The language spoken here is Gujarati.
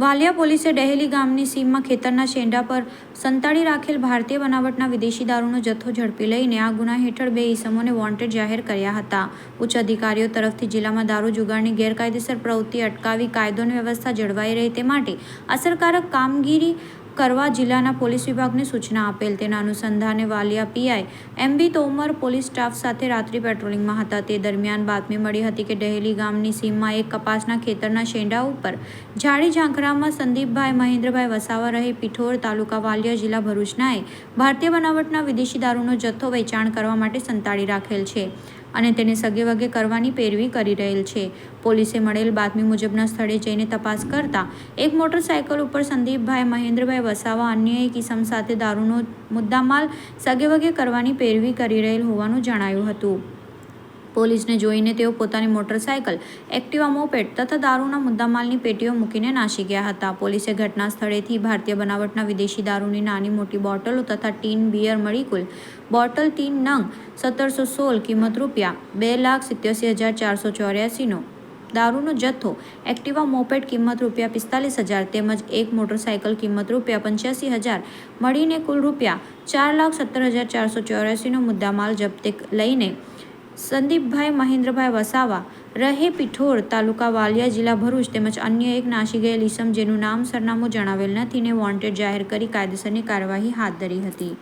વાલિયા પોલીસે ડહેલી ગામની સીમમાં ખેતરના શેંડા પર સંતાડી રાખેલ ભારતીય બનાવટના વિદેશી દારૂનો જથ્થો ઝડપી લઈને આ ગુના હેઠળ બે ઈસમોને વોન્ટેડ જાહેર કર્યા હતા. ઉચ્ચ અધિકારીઓ તરફથી જિલ્લામાં દારૂ જુગારની ગેરકાયદેસર પ્રવૃત્તિ અટકાવી કાયદોની વ્યવસ્થા જળવાઈ રહે તે માટે અસરકારક કામગીરી કરવા જિલ્લાના પોલીસ વિભાગને સૂચના આપેલ. તેના અનુસંધાને Valia PI MB Tomar police staff સાથે રાત્રિ પેટ્રોલિંગમાં હતા. તે દરમિયાન બાતમી મળી હતી કે ડહેલી ગામની સીમમાં એક કપાસના ખેતરના શેંડા ઉપર ઝાડી ઝાંખરામાં સંદીપભાઈ, મહેન્દ્રભાઈ વસાવા રહે પિઠોર તાલુકા વાલિયા જિલ્લા ભરૂચનાએ ભારતીય બનાવટના વિદેશી દારૂનો જથ્થો વેચાણ કરવા માટે સંતાડી રાખેલ છે. અને તેને સગે વગે કરવાની પેરવી કરી રહેલ છે. પોલીસે મળેલ બાતમી મુજબના સ્થળે જઈને તપાસ કરતા એક મોટરસાયકલ ઉપર સંદીપભાઈ, મહેન્દ્રભાઈ વસાવા અન્ય એક ઇસમ સાથે દારૂનો મુદ્દામાલ સગે વગે કરવાની પેરવી કરી રહેલ હોવાનું જણાયું હતું. પોલીસને જોઈને તેઓ પોતાની મોટરસાયકલ, એક્ટિવા મોપેડ તથા દારૂના મુદ્દામાલની પેટીઓ મૂકીને નાસી ગયા હતા. પોલીસે ઘટના સ્થળેથી ભારતીય બનાવટના વિદેશી દારૂની નાની મોટી બોટલો તથા ટીન બિયર મળી કુલ બોટલ ટીન નંગ સત્તરસો સોળ કિંમત રૂપિયા, બે લાખ સિત્યોસી હજાર ચારસો ચોર્યાસીનો. દારૂનો જથ્થો, એક્ટિવા મોપેડ કિંમત રૂપિયા પિસ્તાલીસ હજાર તેમજ એક મોટરસાયકલ કિંમત રૂપિયા પંચ્યાસી હજાર મળીને કુલ રૂપિયા ચાર લાખ સત્તર હજાર ચારસો ચોર્યાસીનો મુદ્દામાલ જપ્તે લઈને સંદીપભાઈ, મહેન્દ્રભાઈ વસાવા, રહે પિઠોર તાલુકા વાલિયા જિલ્લા ભરૂચ તેમજ અન્ય એક નાસી ગયેલ ઈસમ જેનું નામ, સરનામું જણાવેલ નથી ને વોન્ટેડ જાહેર કરી કાયદેસરની કાર્યવાહી હાથ ધરી હતી.